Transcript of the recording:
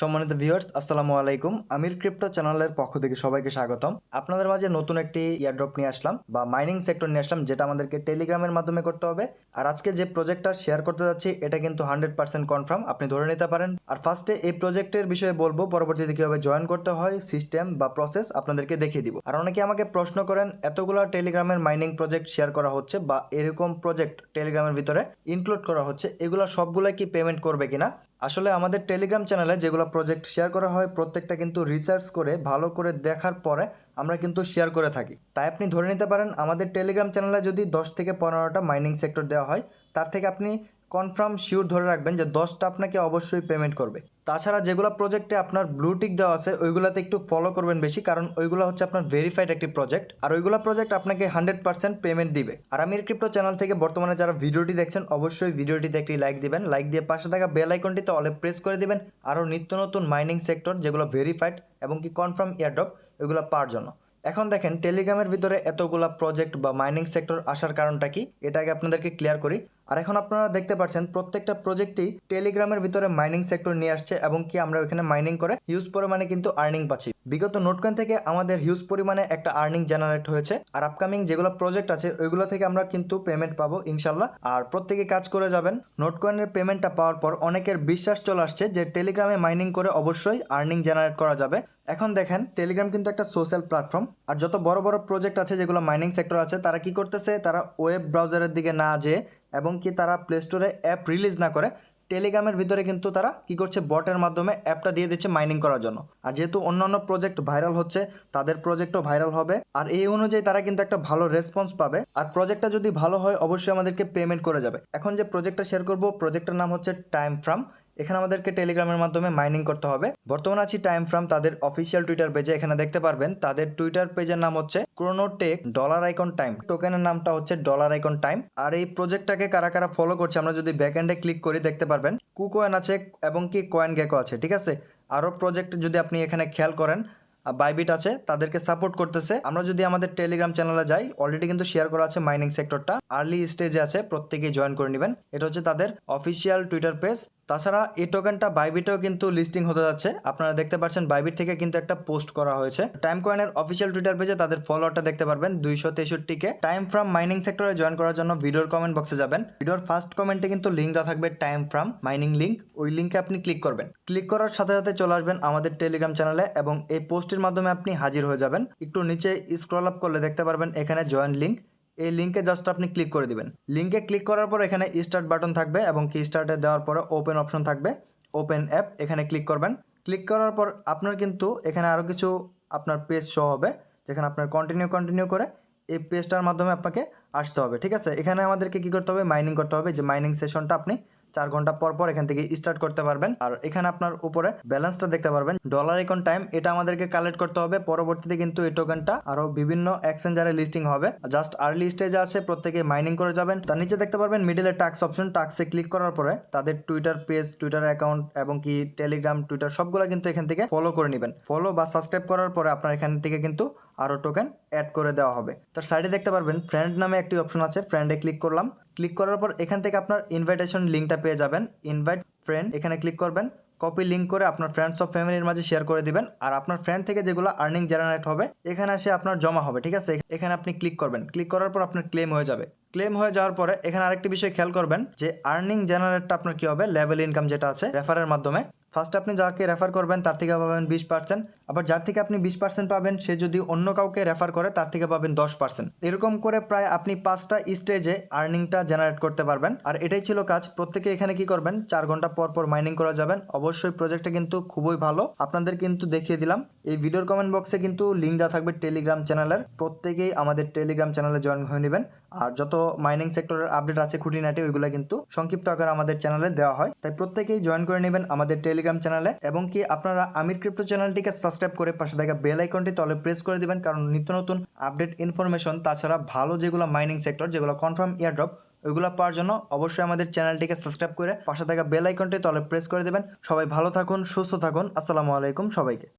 সম্মানিত ভিউয়ার্স আসসালামু আলাইকুম। আমির ক্রিপ্টো চ্যানেলের পক্ষ থেকে সবাইকে স্বাগতম। আপনাদের মাঝে নতুন একটি ইয়ারড্রপ নিয়ে আসলাম বা মাইনিং সেক্টর নিয়ে আসলাম, যেটা আমাদেরকে টেলিগ্রামের মাধ্যমে করতে হবে। আর আজকে যে প্রজেক্টটা শেয়ার করতে যাচ্ছি, এটা কিন্তু হান্ড্রেড পার্সেন্ট কনফার্ম আপনি ধরে নিতে পারেন। আর ফার্স্টে এই প্রজেক্টের বিষয়ে বলব, পরবর্তীতে কীভাবে জয়েন করতে হয় সিস্টেম বা প্রসেস আপনাদেরকে দেখিয়ে দিব। আর অনেকে আমাকে প্রশ্ন করেন, এতগুলো টেলিগ্রামের মাইনিং প্রজেক্ট শেয়ার করা হচ্ছে বা এরকম প্রজেক্ট টেলিগ্রামের ভিতরে ইনক্লুড করা হচ্ছে, এগুলো সবগুলো কি পেমেন্ট করবে কিনা? আসলে আমাদের টেলিগ্রাম চ্যানেলে যেগুলো প্রজেক্ট শেয়ার করা হয়, প্রত্যেকটা কিন্তু রিচার্জ করে, ভালো করে দেখার পরে আমরা কিন্তু শেয়ার করে থাকি। তাই আপনি ধরে নিতে পারেন, আমাদের টেলিগ্রাম চ্যানেলে যদি দশ থেকে পনেরোটা মাইনিং সেক্টর দেওয়া হয়, তার থেকে আপনি কনফার্ম শিওর ধরে রাখবেন যে দশটা আপনাকে অবশ্যই পেমেন্ট করবে। তাছাড়া যেগুলো প্রজেক্টে আপনার ব্লু টিক দেওয়া আছে, ওইগুলোতে একটু ফলো করবেন বেশি, কারণ ওইগুলো হচ্ছে আপনার ভেরিফাইড একটি প্রজেক্ট আর ওইগুলো প্রজেক্ট আপনাকে হান্ড্রেড পার্সেন্ট পেমেন্ট দিবে। আর আমির ক্রিপ্টো চ্যানেল থেকে বর্তমানে যারা ভিডিওটি দেখছেন, অবশ্যই ভিডিওটিতে একটি লাইক দিবেন লাইক দিয়ে পাশে থাকা বেল আইকনটিতে অলে প্রেস করে দিবেন, আরও নিত্য নতুন মাইনিং সেক্টর যেগুলো ভেরিফাইড এবং কি কনফার্ম ইয়ারড্রপ এগুলো পাওয়ার জন্য। এখন দেখেন টেলিগ্রামের ভিতরে এতগুলা প্রজেক্ট বা মাইনিং সেক্টর আসার কারণটা কি? এটা আগে আপনাদেরকে ক্লিয়ার করি। আর এখন আপনারা দেখতে পাচ্ছেন প্রত্যেকটা প্রজেক্টই টেলিগ্রামের ভিতরে মাইনিং সেক্টর নিয়ে আসছে এবং কি আমরা ওখানে মাইনিং করে হিউজ পরিমাণে কিন্তু আর্নিং পাচ্ছি। বিগত নোটকয়েন থেকে আমাদের হিউজ পরিমাণে একটা আর্নিং জেনারেট হয়েছে আর আপকামিং যেগুলো প্রজেক্ট আছে, ওইগুলো থেকে আমরা কিন্তু পেমেন্ট পাবো ইনশাল্লাহ আর প্রত্যেকে কাজ করে যাবেন নোটকয়েনের পেমেন্টটা পাওয়ার পর অনেকের বিশ্বাস চলে আসছে যে টেলিগ্রামে মাইনিং করে অবশ্যই আর্নিং জেনারেট করা যাবে। এখন দেখেন টেলিগ্রাম কিন্তু একটা সোশ্যাল প্ল্যাটফর্ম আর যত বড় বড় প্রজেক্ট আছে যেগুলো মাইনিং সেক্টর আছে, তারা কি করতেছে? তারা ওয়েব ব্রাউজারের দিকে না যেয়ে এবং কি তারা প্লে স্টোরে অ্যাপ রিলিজ না করে টেলিগ্রামের ভিতরে কিন্তু তারা কি করছে বটের মাধ্যমে অ্যাপটা দিয়ে দিচ্ছে মাইনিং করার জন্য। আর যেহেতু অন্যান্য প্রজেক্ট ভাইরাল হচ্ছে, তাদের প্রজেক্টও ভাইরাল হবে। আর এই অনুযায়ী তারা কিন্তু একটা ভালো রেসপন্স পাবে। আর প্রজেক্টটা যদি ভালো হয়, অবশ্যই আমাদেরকে পেমেন্ট করে যাবে। এখন যে প্রজেক্টটা শেয়ার করব প্রজেক্টটার নাম হচ্ছে টাইম ফ্রাম এখানে আমাদেরকে টেলিগ্রামের মাধ্যমে মাইনিং করতে হবে। বর্তমানে আছি টাইম ফ্রাম তাদের অফিসিয়াল টুইটার পেজে এখানে দেখতে পারবেন। তাদের টুইটার পেজের নাম হচ্ছে ক্রোনোটেক ডলার আইকন টাইম টোকেনের নামটা হচ্ছে ডলার আইকন টাইম আর এই প্রজেক্টটাকে কারা কারা ফলো করছে, আমরা যদি ব্যাক ব্যাকএন্ডে ক্লিক করি, দেখতে পারবেন। কুকোয়েন আছে এবং কি কয়েন গেকো আছে, ঠিক আছে? আরও প্রজেক্ট যদি আপনি এখানে খেয়াল করেন বাইবিট আছে, তাদেরকে সাপোর্ট করতেছে। আমরা যদি আমাদের টেলিগ্রাম চ্যানেলে যাই অলরেডি কিন্তু শেয়ার করা আছে মাইনিং সেক্টরটা আর্লি স্টেজে আছে, প্রত্যেকেই জয়েন করে নেবেন। এটা হচ্ছে তাদের অফিসিয়াল টুইটার পেজ তাছাড়া এই টোকেনটা বাইবিটেও কিন্তু লিস্টিং হতে যাচ্ছে। আপনারা দেখতে পাচ্ছেন বাইবিট থেকে কিন্তু একটা পোস্ট করা হয়েছে। টাইম কয়েনের অফিসিয়াল টুইটার পেজে তাদের ফলোয়ারটা দেখতে পারবেন দুইশো তেষট্টিকে টাইম ফ্রম মাইনিং সেক্টরে জয়েন করার জন্য ভিডিওর কমেন্ট বক্সে যাবেন। ভিডিওর ফার্স্ট কমেন্টে কিন্তু লিঙ্ক থাকবে টাইম ফ্রম মাইনিং লিঙ্ক ওই লিঙ্কে আপনি ক্লিক করবেন। ক্লিক করার সাথে সাথে চলে আসবেন আমাদের টেলিগ্রাম চ্যানেলে এবং এই পোস্টের মাধ্যমে আপনি হাজির হয়ে যাবেন। একটু নিচে স্ক্রল আপ করলে দেখতে পারবেন এখানে জয়েন লিঙ্ক এই লিঙ্কে জাস্ট আপনি ক্লিক করে দিবেন। লিঙ্কে ক্লিক করার পর এখানে স্টার্ট বাটন থাকবে এবং কি স্টার্টে দেওয়ার পরে ওপেন অপশন থাকবে। ওপেন অ্যাপ এখানে ক্লিক করবেন। ক্লিক করার পর আপনার কিন্তু এখানে আরও কিছু আপনার পেজ শো হবে, যেখানে আপনার কন্টিনিউ কন্টিনিউ করে এই পেজটার মাধ্যমে আপনাকে আসতে হবে। ঠিক আছে? এখানে আমাদেরকে কি করতে হবে? মাইনিং করতে হবে। যে মাইনিং সেশনটা আপনি চার ঘণ্টা পর পর এখান থেকে স্টার্ট করতে পারবেন। আর এখানে আপনার উপরে ব্যালেন্সটা দেখতে পারবেন। ডলার ইকন টাইম এটা আমাদেরকে কালেক্ট করতে হবে। পরবর্তীতে কিন্তু এই টোকেনটা আরও বিভিন্ন এক্সচেঞ্জারে লিস্টিং হবে। জাস্ট আর্লি স্টেজে আছে, প্রত্যেকে মাইনিং করে যাবেন। তার নিচে দেখতে পারবেন মিডিলে টাক্স অপশন টাক্সে ক্লিক করার পরে তাদের টুইটার পেজ টুইটার অ্যাকাউন্ট এবং কি টেলিগ্রাম টুইটার সবগুলো কিন্তু এখান থেকে ফলো করে নেবেন। ফলো বা সাবস্ক্রাইব করার পরে আপনার এখান থেকে কিন্তু আরও টোকেন অ্যাড করে দেওয়া হবে। তার সাইডে দেখতে পারবেন ফ্রেন্ড নামে একটি অপশন আছে ফ্রেন্ডে ক্লিক করলাম। ক্লিক করার পর এখান থেকে আপনার ইনভাইটেশন লিঙ্কটা পেয়ে যাবেন। ইনভাইট ফ্রেন্ড এখানে ক্লিক করবেন। কপি লিঙ্ক করে আপনার ফ্রেন্ডস অফ ফ্যামিলির মাঝে শেয়ার করে দিবেন। আর আপনার ফ্রেন্ড থেকে যেগুলো আর্নিং জেনারেট হবে, এখানে এসে আপনার জমা হবে, ঠিক আছে? এখানে আপনি ক্লিক করবেন। ক্লিক করার পর আপনার ক্লেম হয়ে যাবে। ক্লেম হয়ে যাওয়ার পরে এখানে আরেকটি বিষয় খেয়াল করবেন যে আর্নিং জেনারেটটা আপনার কি হবে? লেভেল ইনকাম যেটা আছে রেফারের মাধ্যমে। ফার্স্ট আপনি যাকে রেফার করবেন, তার থেকে পাবেন বিশ পার্সেন্ট আবার যার থেকে আপনি বিশ পার্সেন্ট পাবেন, সে যদি অন্য কাউকে রেফার করে, তার থেকে পাবেন দশ পার্সেন্ট এরকম করে প্রায় আপনি পাঁচটা স্টেজে আর্নিংটা জেনারেট করতে পারবেন। আর এটাই ছিল কাজ। প্রত্যেকে এখানে কি করবেন? চার ঘণ্টা পর পর মাইনিং করা যাবেন। অবশ্যই প্রজেক্টটা কিন্তু খুবই ভালো। আপনাদের কিন্তু দেখিয়ে দিলাম। এই ভিডিওর কমেন্ট বক্সে কিন্তু লিঙ্ক দেওয়া থাকবে টেলিগ্রাম চ্যানেলের প্রত্যেকেই আমাদের টেলিগ্রাম চ্যানেলে জয়েন হয়ে নেবেন। আর যত মাইনিং সেক্টরের আপডেট আছে খুঁটিনাটি, ওইগুলো কিন্তু সংক্ষিপ্ত আকারে আমাদের চ্যানেলে দেওয়া হয়। তাই প্রত্যেকেই জয়েন করে নেবেন আমাদের টেলিগ্রাম চ্যানেলে এবং কি আপনারা আমির ক্রিপ্টো চ্যানেলটিকে সাবস্ক্রাইব করে পাশে থাকা বেল আইকনটি তলে প্রেস করে দিবেন, কারণ নিত্য নতুন আপডেট ইনফরমেশন তাছাড়া ভালো যেগুলো মাইনিং সেক্টর যেগুলো কনফার্ম ইয়ারড্রপ ওইগুলো পাওয়ার জন্য অবশ্যই আমাদের চ্যানেলটিকে সাবস্ক্রাইব করে পাশে থাকা বেল আইকনটি তলে প্রেস করে দেবেন। সবাই ভালো থাকুন, সুস্থ থাকুন, আসসালামু আলাইকুম সবাইকে।